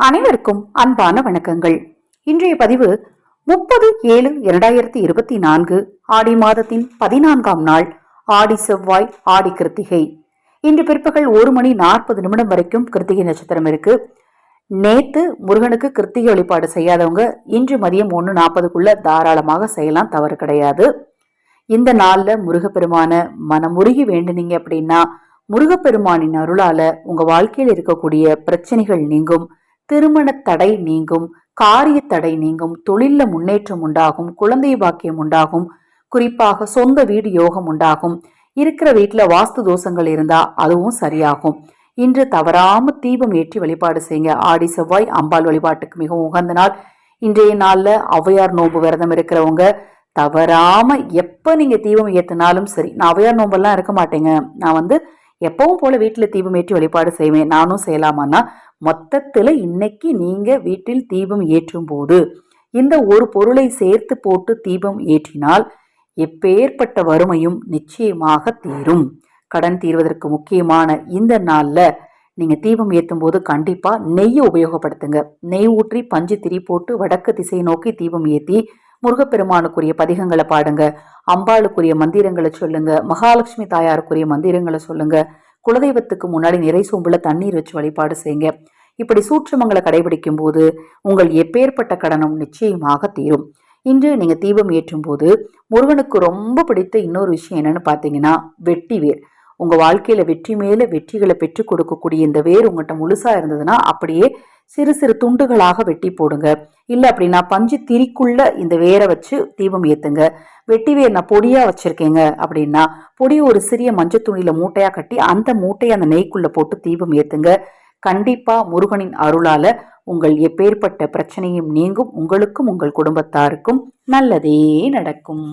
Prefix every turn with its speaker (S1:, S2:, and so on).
S1: அனைவருக்கும் அன்பான வணக்கங்கள். இன்றைய பதிவு முப்பது ஏழு இரண்டாயிரத்தி இருபத்தி நான்கு ஆடி மாதத்தின் பதினான்காம் நாள் ஆடி செவ்வாய் ஆடி கிருத்திகை. இன்று பிற்பகல் ஒரு மணி நாற்பது நிமிடம் வரைக்கும் கிருத்திகை நட்சத்திரம் இருக்கு. நேத்து முருகனுக்கு கிருத்திகை வழிபாடு செய்யாதவங்க இன்று மதியம் ஒன்று நாற்பதுக்குள்ள தாராளமாக செய்யலாம் தவறு கிடையாது. இந்த நாள்ல முருகப்பெருமான மனமுருகி வேண்டுனீங்க அப்படின்னா முருகப்பெருமானின் அருளால உங்க வாழ்க்கையில் இருக்கக்கூடிய பிரச்சனைகள் நீங்கும். திருமண தடை நீங்கும் காரிய தடை நீங்கும் தொழிலில் முன்னேற்றம் உண்டாகும் குழந்தை பாக்கியம் உண்டாகும் குறிப்பாக சொந்த வீடு யோகம் உண்டாகும். இருக்கிற வீட்டில் வாஸ்து தோஷங்கள் இருந்தா அதுவும் சரியாகும். இன்று தவறாம தீபம் ஏற்றி வழிபாடு செய்யுங்க. ஆடி செவ்வாய் அம்பாள் வழிபாட்டுக்கு மிகவும் உகந்த நாள். இன்றைய நாளில் ஔவையார் நோன்பு விரதம் இருக்கிறவங்க தவறாம எப்போ நீங்க தீபம் ஏற்றினாலும் சரி நான் ஔவையார் நோம்பெல்லாம் இருக்க மாட்டேங்க. நான் வந்து எப்பவும் போல வீட்டில் தீபம் ஏற்றி வழிபாடு செய்வேன். நானும் செய்யலாமான்னா மொத்தத்தில் இன்னைக்கு நீங்க வீட்டில் தீபம் ஏற்றும் போது இந்த ஒரு பொருளை சேர்த்து போட்டு தீபம் ஏற்றினால் எப்பேற்பட்ட வறுமையும் நிச்சயமாக தீரும். கடன் தீர்வதற்கு முக்கியமான இந்த நாளில் நீங்க தீபம் ஏற்றும் போது கண்டிப்பா நெய்யை உபயோகப்படுத்துங்க. நெய் ஊற்றி பஞ்சு திரி போட்டு வடக்கு திசை நோக்கி தீபம் ஏற்றி முருகப்பெருமானுக்குரிய பதிகங்களை பாடுங்க. அம்பாளுக்குரிய மந்திரங்களை சொல்லுங்க. மகாலட்சுமி தாயாருக்குரிய மந்திரங்களை சொல்லுங்க. குலதெய்வத்துக்கு முன்னாடி நிறை சோம்புல தண்ணீர் வச்சு வழிபாடு செய்யுங்க. இப்படி சூற்றுமங்களை கடைபிடிக்கும் போது உங்கள் எப்பேற்பட்ட கடனும் நிச்சயமாக தீரும். இன்று நீங்க தீபம் ஏற்றும் போது முருகனுக்கு ரொம்ப பிடித்த இன்னொரு விஷயம் என்னன்னு பார்த்தீங்கன்னா வெட்டி வேர். உங்க வாழ்க்கையில வெற்றி மேல வெற்றிகளை பெற்றுக் கொடுக்கக்கூடிய இந்த வேர் உங்கள்கிட்ட முழுசா இருந்ததுன்னா அப்படியே சிறு சிறு துண்டுகளாக வெட்டி போடுங்க. இல்ல அப்படின்னா பஞ்சு திரிக்குள்ள இந்த வேரை வச்சு தீபம் ஏத்துங்க. வெட்டி வேர் நான் பொடியா வச்சிருக்கேங்க அப்படின்னா பொடியை ஒரு சிறிய மஞ்சள் துணியில மூட்டையா கட்டி அந்த மூட்டையை அந்த நெய்க்குள்ள போட்டு தீபம் ஏத்துங்க. கண்டிப்பா முருகனின் அருளால உங்கள் எப்பேற்பட்ட பிரச்சனையும் நீங்கும் உங்களுக்கும் உங்கள் குடும்பத்தாருக்கும் நல்லதே நடக்கும்.